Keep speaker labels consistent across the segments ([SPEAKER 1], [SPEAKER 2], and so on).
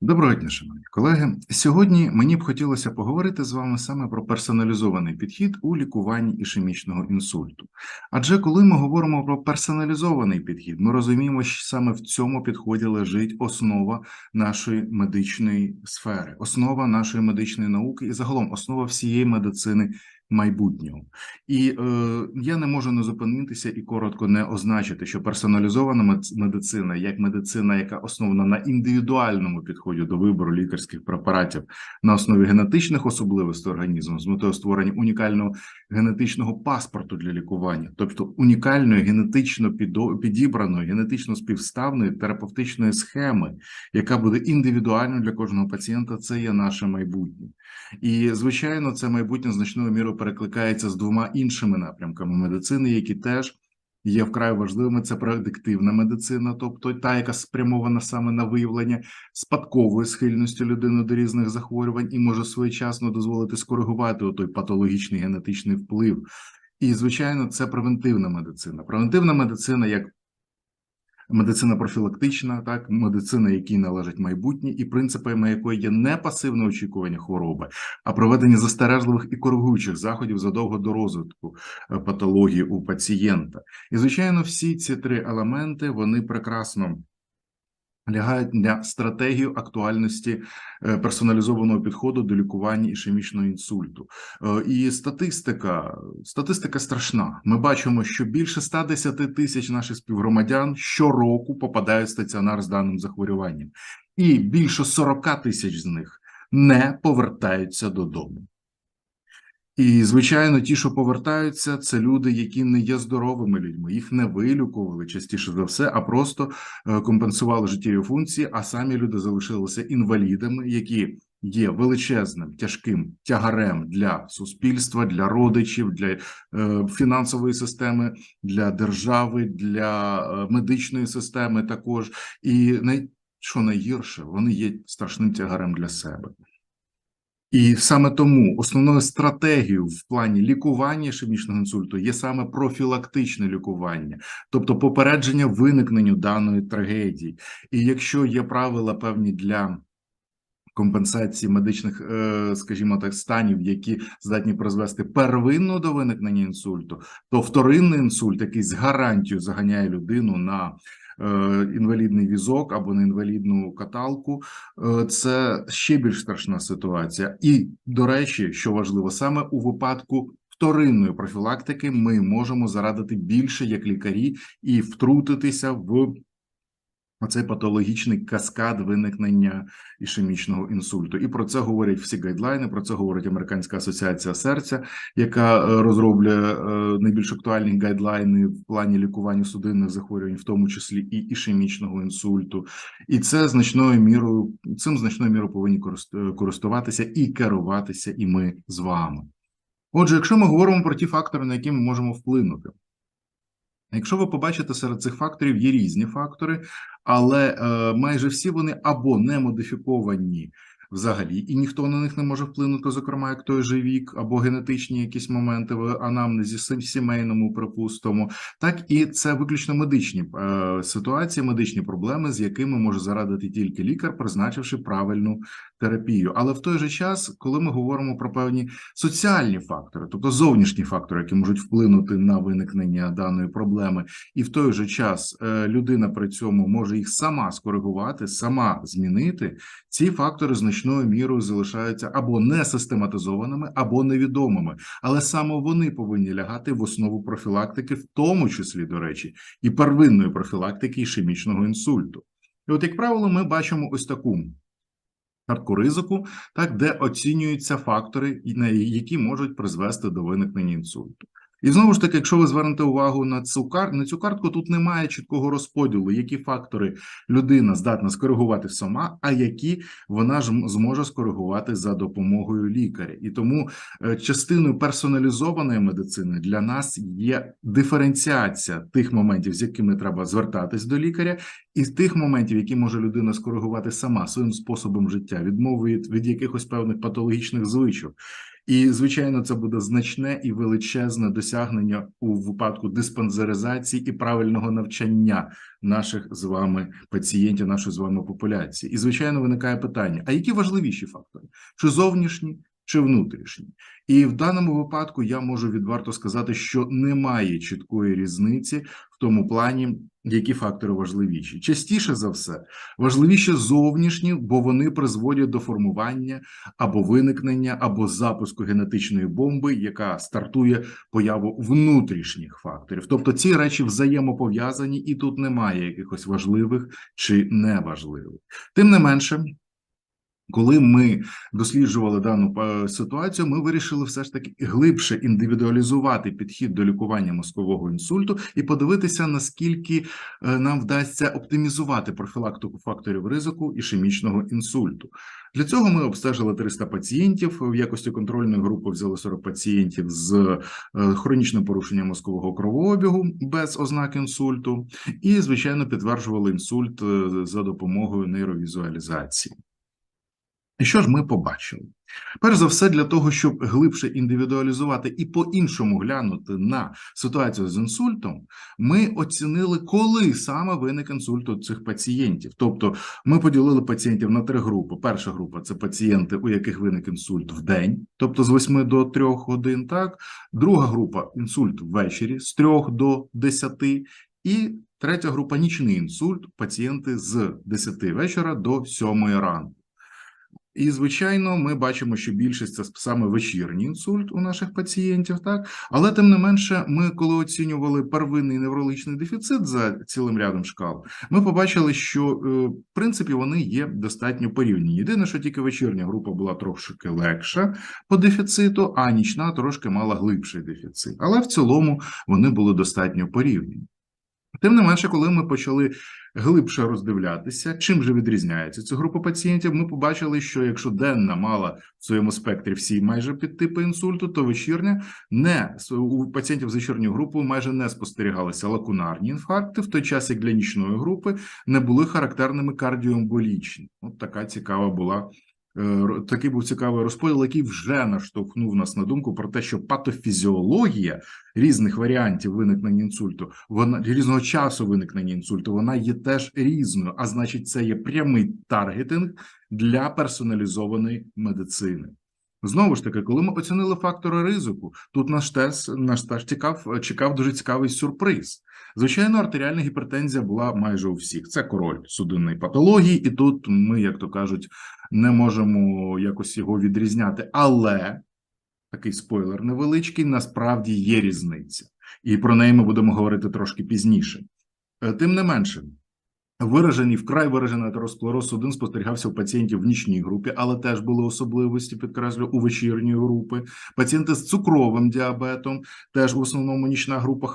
[SPEAKER 1] Доброго дня, шановні колеги. Сьогодні мені б хотілося поговорити з вами саме про персоналізований підхід у лікуванні ішемічного інсульту. Адже коли ми говоримо про персоналізований підхід, ми розуміємо, що саме в цьому підході лежить основа нашої медичної сфери, основа нашої медичної науки і загалом основа всієї медицини майбутнього. І е, я не можу не зупинитися і коротко не означити, що персоналізована мед- медицина, як медицина, яка основана на індивідуальному підході до вибору лікарських препаратів на основі генетичних особливостей організму з метою створення унікального генетичного паспорту для лікування, тобто унікальної генетично підібраної, генетично співставної терапевтичної схеми, яка буде індивідуальною для кожного пацієнта. Це є наше майбутнє. І звичайно, це майбутнє значною мірою перекликається з двома іншими напрямками медицини, які теж є вкрай важливими. Це предиктивна медицина, тобто та, яка спрямована саме на виявлення спадкової схильності людини до різних захворювань і може своєчасно дозволити скоригувати той патологічний генетичний вплив. І звичайно, це превентивна медицина. Превентивна медицина як медицина профілактична, так медицина, якій належить майбутнє, і принципами якої є не пасивне очікування хвороби, а проведення застережливих і коригуючих заходів задовго до розвитку е, патології у пацієнта. І звичайно, всі ці три елементи вони прекрасно. Лягають на стратегію актуальності е, персоналізованого підходу до лікування ішемічного інсульту. Е, І статистика, статистика страшна. Ми бачимо, що більше 110 тисяч наших співгромадян щороку попадають в стаціонар з даним захворюванням, і більше 40 тисяч з них не повертаються додому. І, звичайно, ті, що повертаються, це люди, які не є здоровими людьми, їх не вилікували частіше за все, а просто е, компенсували життєві функції, а самі люди залишилися інвалідами, які є величезним тяжким тягарем для суспільства, для родичів, для е, фінансової системи, для держави, для е, медичної системи також. І най, що найгірше, вони є страшним тягарем для себе. І саме тому основною стратегією в плані лікування ішемічного інсульту є саме профілактичне лікування, тобто попередження виникненню даної трагедії. І якщо є правила певні для компенсації медичних, е, скажімо так, станів, які здатні призвести первинно до виникнення інсульту, то вторинний інсульт, який з гарантією заганяє людину на е, інвалідний візок або на інвалідну каталку, е, це ще більш страшна ситуація. І до речі, що важливо, саме у випадку. Вторинної профілактики ми можемо зарадити більше як лікарі і втрутитися в оцей патологічний каскад виникнення ішемічного інсульту. І про це говорять всі гайдлайни. Про це говорить Американська асоціація серця, яка е, розроблює е, найбільш актуальні гайдлайни в плані лікування судинних захворювань, в тому числі і ішемічного інсульту. І це значною мірою цим значною мірою повинні користуватися і керуватися, і ми з вами. Отже, якщо ми говоримо про ті фактори, на які ми можемо вплинути. Якщо ви побачите серед цих факторів є різні фактори, але е, майже всі вони або не модифіковані взагалі, і ніхто на них не може вплинути, зокрема, як той же вік, або генетичні якісь моменти в анамнезі, сімейному, припустимо, так і це виключно медичні е, ситуації, медичні проблеми, з якими може зарадити тільки лікар, призначивши правильну терапію. Але в той же час, коли ми говоримо про певні соціальні фактори, тобто зовнішні фактори, які можуть вплинути на виникнення даної проблеми, і в той же час е, людина при цьому може їх сама скоригувати, сама змінити. Ці фактори значною мірою залишаються або не систематизованими, або невідомими, але саме вони повинні лягати в основу профілактики, в тому числі, до речі, і первинної профілактики ішемічного інсульту. І от, як правило, ми бачимо ось таку картку ризику, так де оцінюються фактори, які можуть призвести до виникнення інсульту. І знову ж таки, якщо ви звернете увагу на цю кар... на цю картку, тут немає чіткого розподілу, які фактори людина здатна скоригувати сама, а які вона ж зможе скоригувати за допомогою лікаря. І тому е, частиною персоналізованої медицини для нас є диференціація тих моментів, з якими треба звертатись до лікаря, і тих моментів, які може людина скоригувати сама своїм способом життя, відмови від, від якихось певних патологічних звичок. І, звичайно, це буде значне і величезне досягнення у випадку диспансеризації і правильного навчання наших з вами пацієнтів, нашої з вами популяції. І, звичайно, виникає питання: а які важливіші фактори? Чи зовнішні, чи внутрішні? І в даному випадку я можу відверто сказати, що немає чіткої різниці в тому плані, які фактори важливіші. Частіше за все, важливіші зовнішні, бо вони призводять до формування або виникнення, або запуску генетичної бомби, яка стартує появу внутрішніх факторів. Тобто ці речі взаємопов'язані, і тут немає якихось важливих чи неважливих. Тим не менше. Коли ми досліджували дану е, ситуацію, ми вирішили все ж таки глибше індивідуалізувати підхід до лікування мозкового інсульту і подивитися, наскільки е, нам вдасться оптимізувати профілактику факторів ризику ішемічного інсульту. Для цього ми обстежили 300 пацієнтів в якості контрольної групи. Взяли 40 пацієнтів з е, хронічним порушенням мозкового кровообігу без ознак інсульту, і звичайно підтверджували інсульт за допомогою нейровізуалізації. І що ж ми побачили? Перш за все, для того, щоб глибше індивідуалізувати і по-іншому глянути на ситуацію з інсультом, ми оцінили, коли саме виник інсульт у цих пацієнтів. Тобто, ми поділили пацієнтів на три групи. Перша група це пацієнти, у яких виник інсульт в день, тобто з 8 до 3 годин. Так, друга група інсульт ввечері з 3 до 10, і третя група нічний інсульт, пацієнти з 10 вечора до 7 ранку. І, звичайно, ми бачимо, що більшість це саме вечірній інсульт у наших пацієнтів, так але тим не менше, ми, коли оцінювали первинний неврологічний дефіцит за цілим рядом шкал, ми побачили, що е, в принципі вони є достатньо порівняні. Єдине, що тільки вечірня група була трошки легша по дефіциту, а нічна трошки мала глибший дефіцит. Але в цілому вони були достатньо порівняні. Тим не менше, коли ми почали глибше роздивлятися, чим же відрізняється ця група пацієнтів, ми побачили, що якщо денна мала в своєму спектрі всі майже підтипи інсульту, то вечірня не у пацієнтів з вечірньою групою майже не спостерігалися лакунарні інфаркти, в той час як для нічної групи не були характерними кардіоемболічні. От така цікава була такий був цікавий розподіл, який вже наштовхнув нас на думку про те, що патофізіологія різних варіантів виникнення інсульту, вона різного часу виникнення інсульту, вона є теж різною, а значить, це є прямий таргетинг для персоналізованої медицини. Знову ж таки, коли ми оцінили фактори ризику, тут наш тест наш теж цікав, чекав дуже цікавий сюрприз. Звичайно, артеріальна гіпертензія була майже у всіх. Це король судинної патології, і тут ми, як то кажуть, не можемо якось його відрізняти. Але такий спойлер невеличкий, насправді є різниця, і про неї ми будемо говорити трошки пізніше. Е, тим не менше. Виражений вкрай виражений атеросклероз один спостерігався у пацієнтів в нічній групі, але теж були особливості підкреслю у вечірньої групи. Пацієнти з цукровим діабетом теж в основному нічна група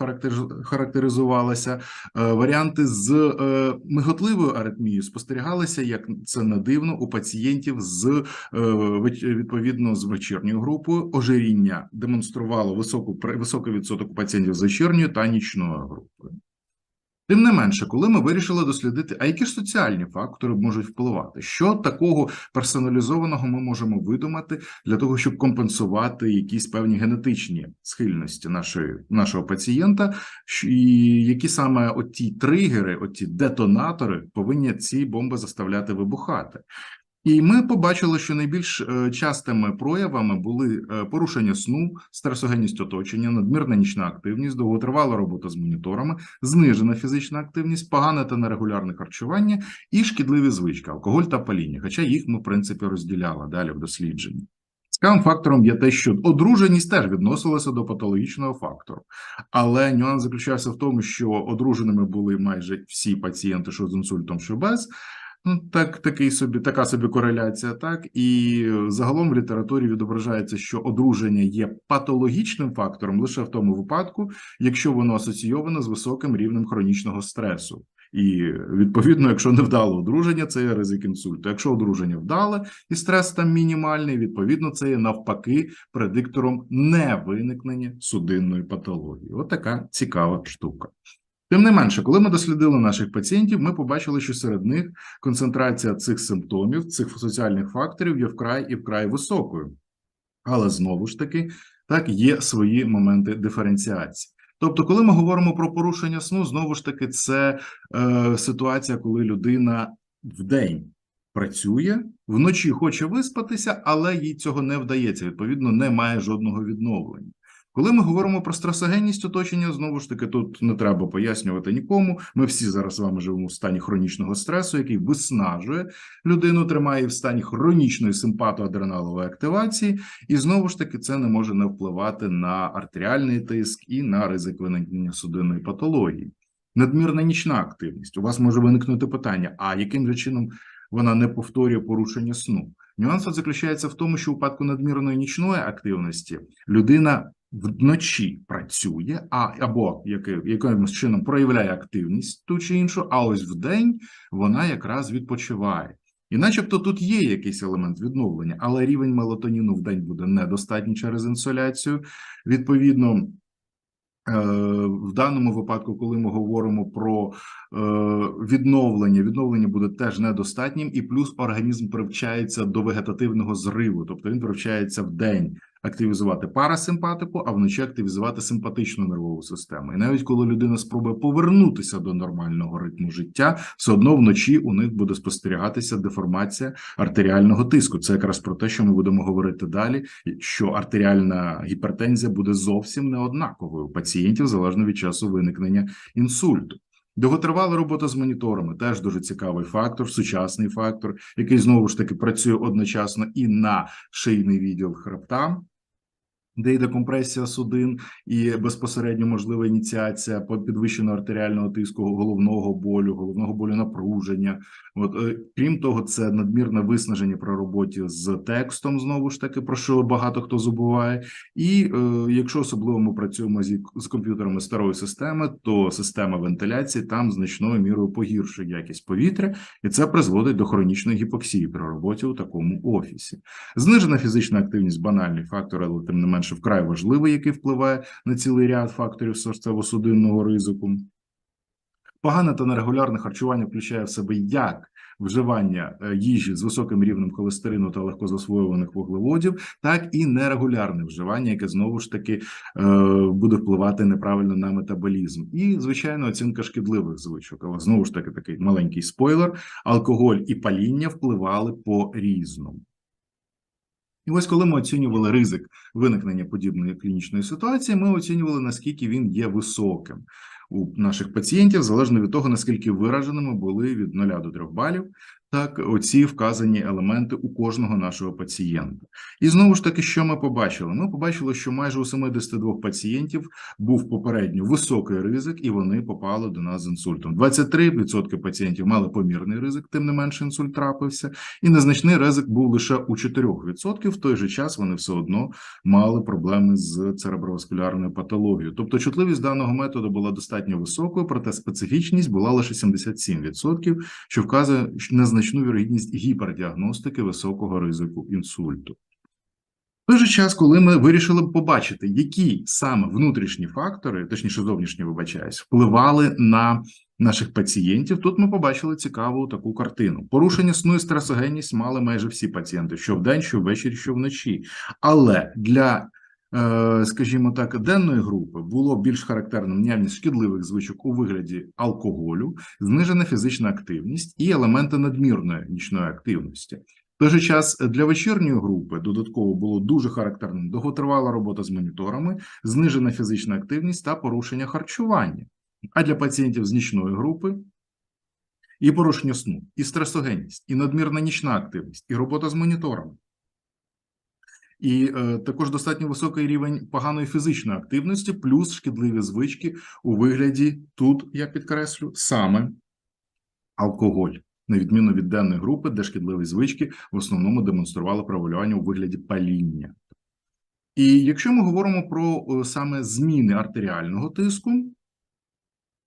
[SPEAKER 1] характеризувалася. Е, варіанти з е, миготливою аритмією спостерігалися, як це не дивно, у пацієнтів з е, відповідно з вечірньою групою. Ожиріння демонструвало високу високий відсоток пацієнтів з вечірньою та нічною групою. Тим не менше, коли ми вирішили дослідити, а які ж соціальні фактори можуть впливати, що такого персоналізованого ми можемо видумати для того, щоб компенсувати якісь певні генетичні схильності нашої, нашого пацієнта, і які саме оті тригери, оті детонатори повинні ці бомби заставляти вибухати. І ми побачили, що найбільш е, частими проявами були е, порушення сну, стресогенність оточення, надмірна нічна активність, довготривала робота з моніторами, знижена фізична активність, погане та нерегулярне харчування і шкідливі звички, алкоголь та паління. Хоча їх ми в принципі розділяли далі в дослідженні. Цікавим фактором є те, що одруженість теж відносилася до патологічного фактору, але нюанс заключався в тому, що одруженими були майже всі пацієнти, що з інсультом, що без. Ну, так, такий собі, така собі кореляція, так і загалом в літературі відображається, що одруження є патологічним фактором лише в тому випадку, якщо воно асоційоване з високим рівнем хронічного стресу. І відповідно, якщо не вдало одруження, це є ризик інсульту. Якщо одруження вдале і стрес там мінімальний, відповідно, це є навпаки предиктором невиникнення судинної патології. От така цікава штука. Тим не менше, коли ми дослідили наших пацієнтів, ми побачили, що серед них концентрація цих симптомів, цих соціальних факторів є вкрай і вкрай високою. Але знову ж таки, так є свої моменти диференціації. Тобто, коли ми говоримо про порушення сну, знову ж таки, це е, ситуація, коли людина вдень працює, вночі хоче виспатися, але їй цього не вдається. Відповідно, не має жодного відновлення. Коли ми говоримо про стресогенність оточення, знову ж таки, тут не треба пояснювати нікому. Ми всі зараз з вами живемо в стані хронічного стресу, який виснажує людину, тримає в стані хронічної симпатоадреналової активації, і знову ж таки це не може не впливати на артеріальний тиск і на ризик виникнення судинної патології. Надмірна нічна активність. У вас може виникнути питання: а яким же чином вона не повторює порушення сну? Нюанс заключається в тому, що у випадку надмірної нічної активності людина вночі працює, а або яки, якимось чином проявляє активність ту чи іншу, а ось вдень вона якраз відпочиває. І начебто тут є якийсь елемент відновлення, але рівень мелатоніну в день буде недостатній через інсоляцію. Відповідно, е, в даному випадку, коли ми говоримо про е, відновлення, відновлення буде теж недостатнім, і плюс організм привчається до вегетативного зриву, тобто він привчається в день активізувати парасимпатику, а вночі активізувати симпатичну нервову систему. І навіть коли людина спробує повернутися до нормального ритму життя, все одно вночі у них буде спостерігатися деформація артеріального тиску. Це якраз про те, що ми будемо говорити далі. Що артеріальна гіпертензія буде зовсім не однаковою у пацієнтів залежно від часу виникнення інсульту. Довготривала робота з моніторами теж дуже цікавий фактор, сучасний фактор, який знову ж таки працює одночасно і на шийний відділ хребта, де йде компресія судин і безпосередньо можлива ініціація по підвищеного артеріального тиску, головного болю, головного болю напруження. От е, крім того, це надмірне виснаження при роботі з текстом, знову ж таки, про що багато хто забуває. І е, якщо особливо ми працюємо з, з комп'ютерами старої системи, то система вентиляції там значною мірою погіршує якість повітря, і це призводить до хронічної гіпоксії при роботі у такому офісі. Знижена фізична активність банальний фактор, але тим не менше вкрай важливий, який впливає на цілий ряд факторів серцево-судинного ризику. Погане та нерегулярне харчування включає в себе як вживання е, їжі з високим рівнем холестерину та легкозасвоюваних вуглеводів, так і нерегулярне вживання, яке знову ж таки е, буде впливати неправильно на метаболізм, і звичайно оцінка шкідливих звичок. Але знову ж таки такий маленький спойлер: алкоголь і паління впливали по різному. І ось коли ми оцінювали ризик виникнення подібної клінічної ситуації, ми оцінювали, наскільки він є високим у наших пацієнтів, залежно від того, наскільки вираженими були від 0 до 3 балів, так оці вказані елементи у кожного нашого пацієнта. І знову ж таки, що ми побачили? Ми побачили, що майже у 72 пацієнтів був попередньо високий ризик, і вони попали до нас з інсультом. 23% пацієнтів мали помірний ризик, тим не менше інсульт трапився, і незначний ризик був лише у 4%. В той же час вони все одно мали проблеми з цереброваскулярною патологією. Тобто, чутливість даного методу була достатньо високою, проте специфічність була лише 77%, що вказує незначний значну вірогідність гіпердіагностики високого ризику інсульту. В той же час, коли ми вирішили побачити, які саме внутрішні фактори, точніше зовнішні, вибачаюсь, впливали на наших пацієнтів, тут ми побачили цікаву таку картину. Порушення сну і стресогенність мали майже всі пацієнти, що вдень, що ввечері, що вночі. Але для скажімо так, денної групи було більш характерним наявність шкідливих звичок у вигляді алкоголю, знижена фізична активність і елементи надмірної нічної активності. В той же час для вечірньої групи додатково було дуже характерним довготривала робота з моніторами, знижена фізична активність та порушення харчування. А для пацієнтів з нічної групи і порушення сну, і стресогенність, і надмірна нічна активність, і робота з моніторами і е, також достатньо високий рівень поганої фізичної активності, плюс шкідливі звички у вигляді тут, я підкреслю, саме алкоголь, на відміну від денної групи, де шкідливі звички в основному демонстрували провалювання у вигляді паління. І якщо ми говоримо про е, саме зміни артеріального тиску,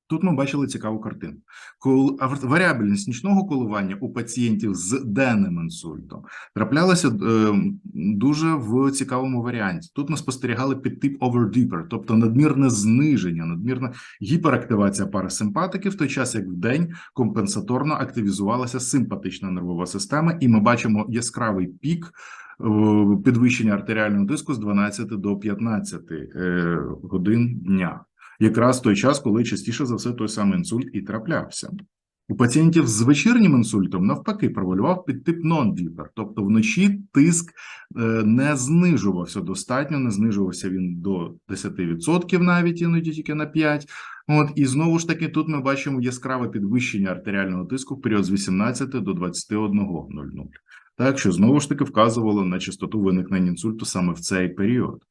[SPEAKER 1] Тут ми бачили цікаву картину. Коли варіабельність нічного коливання у пацієнтів з денним інсультом траплялася е, дуже в цікавому варіанті. Тут ми спостерігали підтип overdeeper, тобто надмірне зниження, надмірна гіперактивація парасимпатики, в той час як в день компенсаторно активізувалася симпатична нервова система, і ми бачимо яскравий пік е, підвищення артеріального тиску з 12 до 15 е, годин дня. Якраз той час, коли частіше за все той самий інсульт і траплявся. У пацієнтів з вечірнім інсультом навпаки провалював підтип нон-віпер, тобто вночі тиск е, не знижувався достатньо, не знижувався він до 10% навіть іноді тільки на 5%. От і знову ж таки тут ми бачимо яскраве підвищення артеріального тиску в період з 18 до 21.00. Так що знову ж таки вказувало на частоту виникнення інсульту саме в цей період.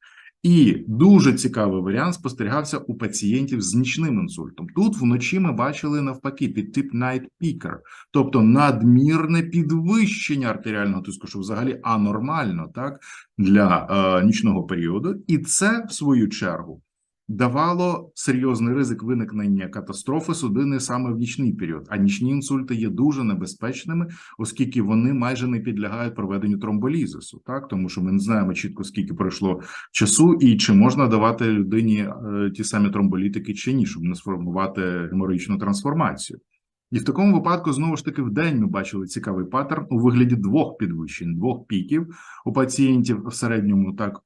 [SPEAKER 1] І дуже цікавий варіант спостерігався у пацієнтів з нічним інсультом. Тут вночі ми бачили навпаки підтип night peaker, тобто надмірне підвищення артеріального тиску, що взагалі анормально так для е, нічного періоду, і це в свою чергу давало серйозний ризик виникнення катастрофи судини саме в нічний період. А нічні інсульти є дуже небезпечними, оскільки вони майже не підлягають проведенню тромболізису, так тому що ми не знаємо чітко скільки пройшло часу, і чи можна давати людині е, ті самі тромболітики чи ні, щоб не сформувати геморроїчну трансформацію. І в такому випадку знову ж таки в день ми бачили цікавий паттерн у вигляді двох підвищень, двох піків у пацієнтів в середньому так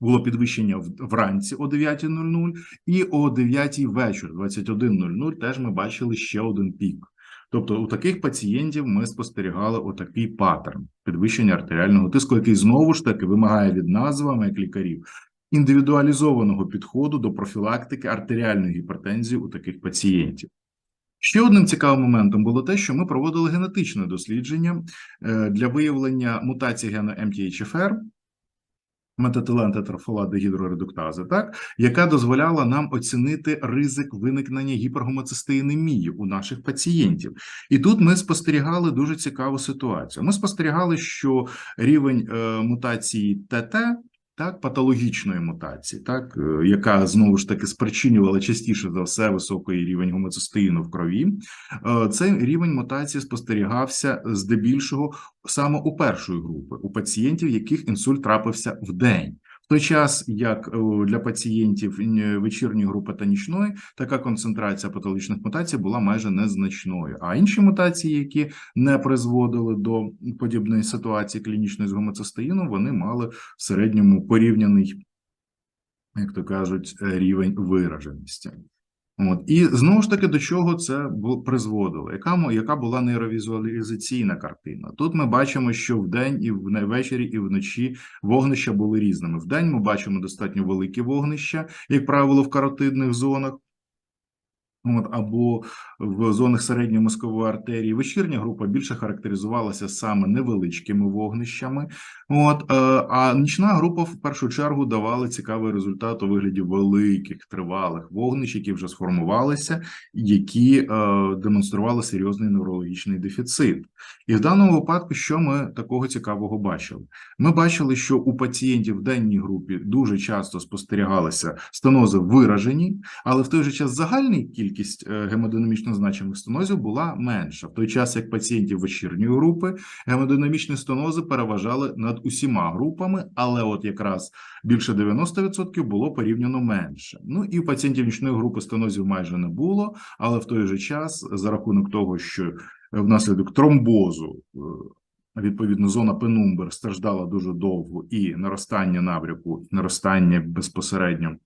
[SPEAKER 1] було підвищення вранці о 9.00 і о 9 вечір, 21.00 теж ми бачили ще один пік. Тобто у таких пацієнтів ми спостерігали отакий паттерн підвищення артеріального тиску, який знову ж таки вимагає від нас вами, як лікарів, індивідуалізованого підходу до профілактики артеріальної гіпертензії у таких пацієнтів. Ще одним цікавим моментом було те, що ми проводили генетичне дослідження е, для виявлення мутації гену МТHFR метатилентетрафоладегідроредуктази, так яка дозволяла нам оцінити ризик виникнення гіпергомоцистеїнемії у наших пацієнтів. І тут ми спостерігали дуже цікаву ситуацію. Ми спостерігали, що рівень е, мутації ТТ так, патологічної мутації, так, е, яка знову ж таки спричинювала частіше за все високий рівень гомоцистеїну в крові, е, цей рівень мутації спостерігався здебільшого саме у першої групи у пацієнтів, яких інсульт трапився в день той час, як е, для пацієнтів вечірньої групи та нічної, така концентрація патологічних мутацій була майже незначною. А інші мутації, які не призводили до подібної ситуації клінічної з гомоцистеїном, вони мали в середньому порівняний, як то кажуть, рівень вираженості. От і знову ж таки до чого це призводило? Яка яка була нейровізуалізаційна картина? Тут ми бачимо, що вдень і ввечері, і вночі вогнища були різними. Вдень ми бачимо достатньо великі вогнища, як правило, в каротидних зонах. От, або в зонах середньої мозкової артерії вечірня група більше характеризувалася саме невеличкими вогнищами. От, е, а нічна група в першу чергу давала цікавий результат у вигляді великих тривалих вогнищ, які вже сформувалися, які е, демонстрували серйозний неврологічний дефіцит. І в даному випадку, що ми такого цікавого бачили? Ми бачили, що у пацієнтів в денній групі дуже часто спостерігалися стенози виражені, але в той же час загальний кількість кількість е, гемодинамічно значимих стенозів була менша, в той час як пацієнтів вечірньої групи гемодинамічні стенози переважали над усіма групами, але от якраз більше 90% було порівняно менше. Ну і у пацієнтів нічної групи стенозів майже не було, але в той же час, за рахунок того, що внаслідок тромбозу. Е, відповідно, зона пенумбер страждала дуже довго, і наростання набряку, наростання безпосередньо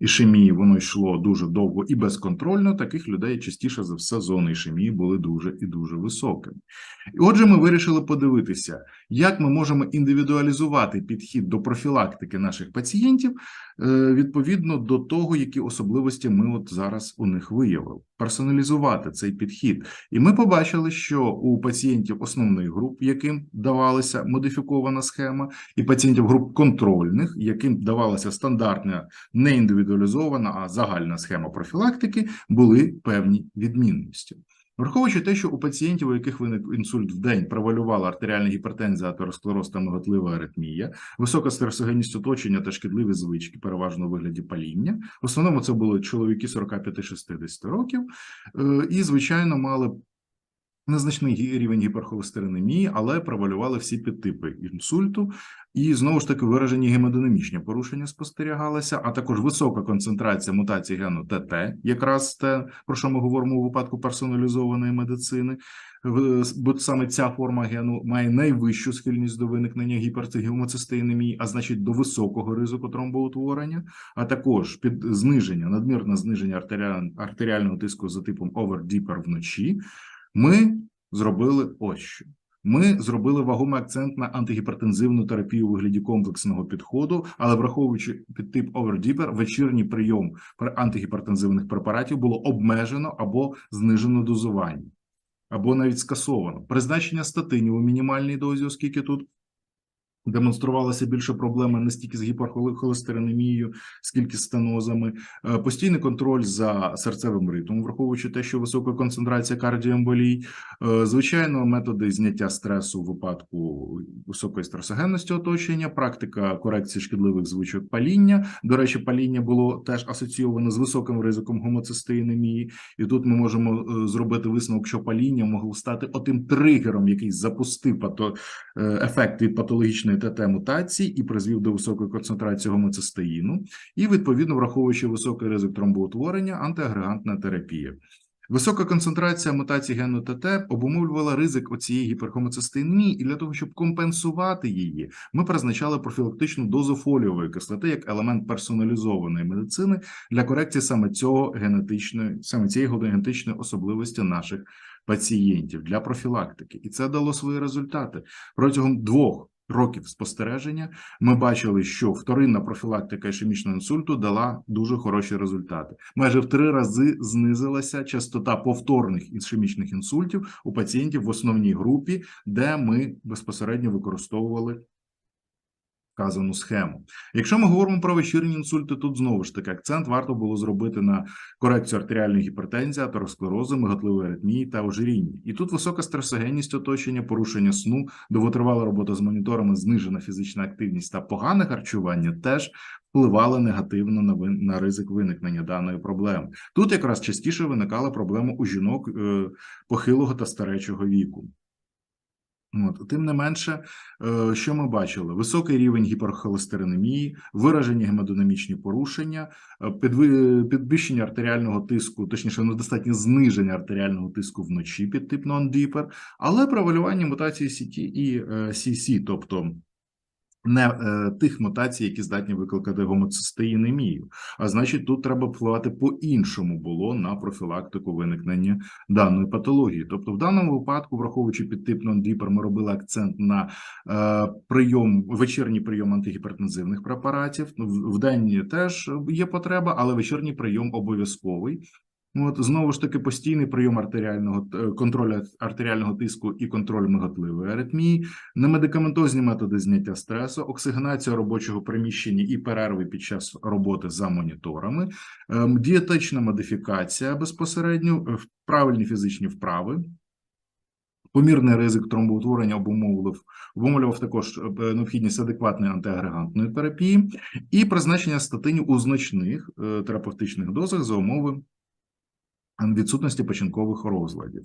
[SPEAKER 1] ішемії воно йшло дуже довго і безконтрольно. Таких людей частіше за все зони ішемії були дуже і дуже високими. І отже, ми вирішили подивитися, як ми можемо індивідуалізувати підхід до профілактики наших пацієнтів е, відповідно до того, які особливості ми от зараз у них виявили, персоналізувати цей підхід. І ми побачили, що у пацієнтів основних груп, яким давалася модифікована схема, і пацієнтів груп контрольних, яким давалася стандартна не індивідуалізована, а загальна схема профілактики, були певні відмінності. Враховуючи те, що у пацієнтів, у яких виник інсульт в день, провалювала артеріальна гіпертензія, атеросклероз та моготлива аритмія, висока стресогенність оточення та шкідливі звички, переважно у вигляді паління. В основному це були чоловіки 45-60 років, е, і, звичайно, мали незначний рівень гіперхолестеринемії, але превалювали всі підтипи інсульту, і знову ж таки виражені гемодинамічні порушення спостерігалися, а також висока концентрація мутацій гену ТТ, якраз те, про що ми говоримо у випадку персоналізованої медицини. Бо саме ця форма гену має найвищу схильність до виникнення гіпергемоцистеїнемії, а значить до високого ризику тромбоутворення, а також під зниження, надмірне зниження артеріа- артеріального тиску за типом over-deeper вночі. Ми зробили ось що. Ми зробили вагомий акцент на антигіпертензивну терапію у вигляді комплексного підходу, але враховуючи підтип овердіпер, вечірній прийом антигіпертензивних препаратів було обмежено або знижено дозування, або навіть скасовано. Призначення статинів у мінімальній дозі, оскільки тут демонструвалося більше проблеми не стільки з гіперхолестеринемією, скільки з стенозами, Е, постійний контроль за серцевим ритмом, враховуючи те, що висока концентрація кардіоемболій, Е, звичайно, методи зняття стресу в випадку високої стресогенності оточення, практика корекції шкідливих звичок паління. До речі, паління було теж асоційовано з високим ризиком гомоцистеїнемії, і тут ми можемо е, зробити висновок, що паління могло стати отим тригером, який запустив ефект від патологічної ТТ-мутації і призвів до високої концентрації гомоцистеїну, і відповідно враховуючи високий ризик тромбоутворення, антиагрегантна терапія. Висока концентрація мутацій гену ТТ обумовлювала ризик оцієї гіперхомоцистеїнемії, і для того, щоб компенсувати її, ми призначали профілактичну дозу фоліової кислоти як елемент персоналізованої медицини для корекції саме цього генетичної, саме цієї генетичної особливості наших пацієнтів для профілактики, і це дало свої результати протягом двох. Років спостереження ми бачили, що вторинна профілактика ішемічного інсульту дала дуже хороші результати. Майже в три рази знизилася частота повторних ішемічних інсультів у пацієнтів в основній групі, де ми безпосередньо використовували вказану схему. Якщо ми говоримо про вечірні інсульти, тут знову ж таки акцент варто було зробити на корекцію артеріальної гіпертензії, атеросклерозу, миготливої аритмії та ожиріння. І тут висока стресогенність оточення, порушення сну, довготривала робота з моніторами, знижена фізична активність та погане харчування теж впливали негативно на вин- на ризик виникнення даної проблеми. Тут якраз частіше виникала проблема у жінок е, похилого та старечого віку. От, тим не менше, е, що ми бачили? Високий рівень гіперхолестеринемії, виражені гемодинамічні порушення, е, підвищення артеріального тиску, точніше, недостатнє зниження артеріального тиску вночі під тип нон-діпер, але превалювання мутації CT і е, CC, тобто не е, тих мутацій, які здатні викликати гомоцистеїнемію. А значить, тут треба впливати по-іншому було на профілактику виникнення даної патології. Тобто, в даному випадку, враховуючи підтип non-deeper, ми робили акцент на е, прийом, вечірній прийом антигіпертензивних препаратів. В, в день теж є потреба, але вечірній прийом обов'язковий. От знову ж таки постійний прийом артеріального е, контролю артеріального тиску і контроль миготливої аритмії, немедикаментозні методи зняття стресу, оксигенація робочого приміщення і перерви під час роботи за моніторами, ем, дієтична модифікація безпосередньо, е, правильні фізичні вправи. Помірний ризик тромбоутворення обумовлював, обумовлював також е, необхідність адекватної антиагрегантної терапії і призначення статинів у значних терапевтичних дозах за умови відсутності печінкових розладів.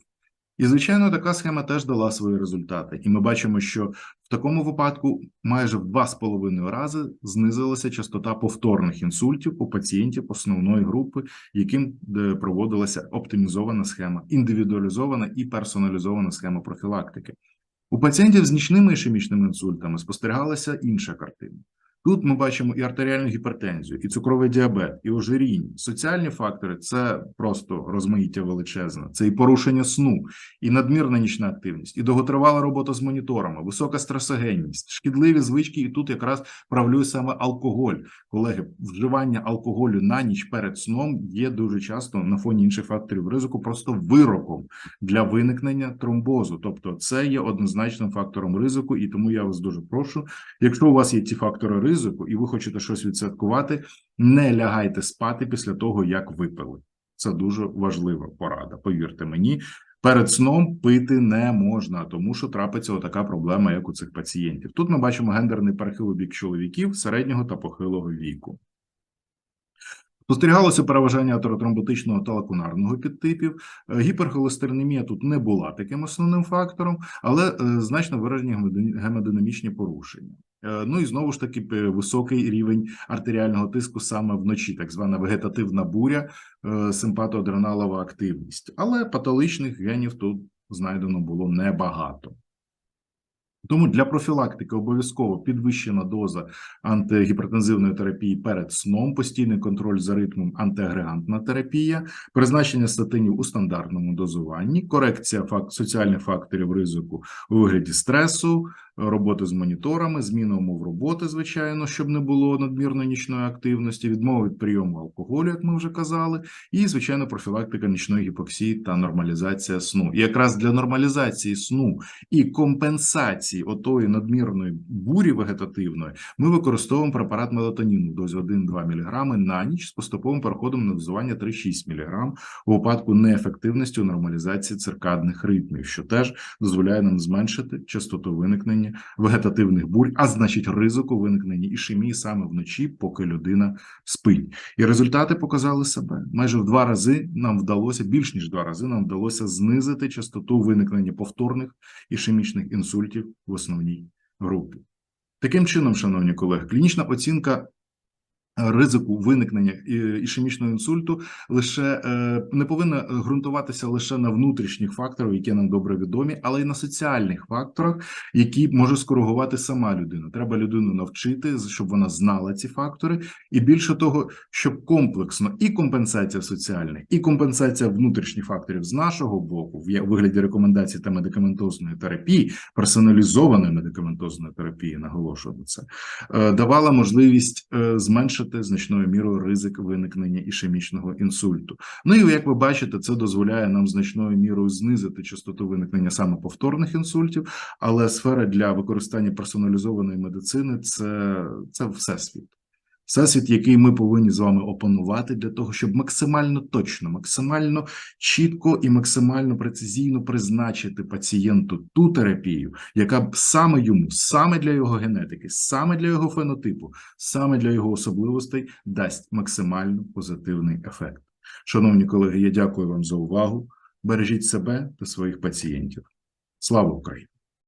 [SPEAKER 1] І, звичайно, така схема теж дала свої результати. І ми бачимо, що в такому випадку майже в два з половиною рази знизилася частота повторних інсультів у пацієнтів основної групи, яким проводилася оптимізована схема, індивідуалізована і персоналізована схема профілактики. У пацієнтів з нічними ішемічними інсультами спостерігалася інша картина. Тут ми бачимо і артеріальну гіпертензію, і цукровий діабет, і ожиріння. Соціальні фактори це просто розмаїття величезне. Це і порушення сну, і надмірна нічна активність, і довготривала робота з моніторами, висока стресогенність, шкідливі звички. І тут якраз правлює саме алкоголь. Колеги, вживання алкоголю на ніч перед сном є дуже часто на фоні інших факторів ризику, просто вироком для виникнення тромбозу. Тобто, це є однозначним фактором ризику, і тому я вас дуже прошу. Якщо у вас є ці фактори ризику, і ви хочете щось відсвяткувати, не лягайте спати після того, як випили. Це дуже важлива порада. Повірте мені, перед сном пити не можна, тому що трапиться отака проблема, як у цих пацієнтів. Тут ми бачимо гендерний перехил у бік чоловіків середнього та похилого віку. Спостерігалося переважання атеротромботичного та лакунарного підтипів. Е, Гіперхолестеринемія тут не була таким основним фактором, але е, значно виражені гемодинамічні порушення. Е, Ну і знову ж таки високий рівень артеріального тиску саме вночі, так звана вегетативна буря, е, симпатоадреналова активність. Але патологічних генів тут знайдено було небагато. Тому для профілактики обов'язково підвищена доза антигіпертензивної терапії перед сном, постійний контроль за ритмом, антиагрегантна терапія, призначення статинів у стандартному дозуванні, корекція соціальних факторів ризику у вигляді стресу, роботи з моніторами, зміна умов роботи, звичайно, щоб не було надмірної нічної активності, відмова від прийому алкоголю, як ми вже казали, і звичайно профілактика нічної гіпоксії та нормалізація сну. І якраз для нормалізації сну і компенсації отої надмірної бурі вегетативної ми використовуємо препарат мелатоніну в дозі 1-2 мг на ніч з поступовим переходом на дозування 3-6 мг у випадку неефективності у нормалізації циркадних ритмів, що теж дозволяє нам зменшити частоту виникнення вегетативних бурь, а значить ризику виникнення ішемії саме вночі, поки людина спить. І результати показали себе. Майже в два рази нам вдалося, більш ніж два рази нам вдалося знизити частоту виникнення повторних ішемічних інсультів в основній групі. Таким чином, шановні колеги, клінічна оцінка ризику виникнення е, ішемічного інсульту лише е, не повинна ґрунтуватися лише на внутрішніх факторах, які нам добре відомі, але й на соціальних факторах, які може скоригувати сама людина. Треба людину навчити, щоб вона знала ці фактори, і більше того, щоб комплексно і компенсація соціальних, і компенсація внутрішніх факторів з нашого боку, в вигляді рекомендацій та медикаментозної терапії, персоналізованої медикаментозної терапії, наголошую на це, е, давала можливість е, зменшити значною мірою ризик виникнення ішемічного інсульту. Ну і як ви бачите, це дозволяє нам значною мірою знизити частоту виникнення саме повторних інсультів, але сфера для використання персоналізованої медицини це, це всесвіт. Всесвіт, який ми повинні з вами опанувати для того, щоб максимально точно, максимально чітко і максимально прецизійно призначити пацієнту ту терапію, яка б саме йому, саме для його генетики, саме для його фенотипу, саме для його особливостей дасть максимально позитивний ефект. Шановні колеги, я дякую вам за увагу. Бережіть себе та своїх пацієнтів. Слава Україні!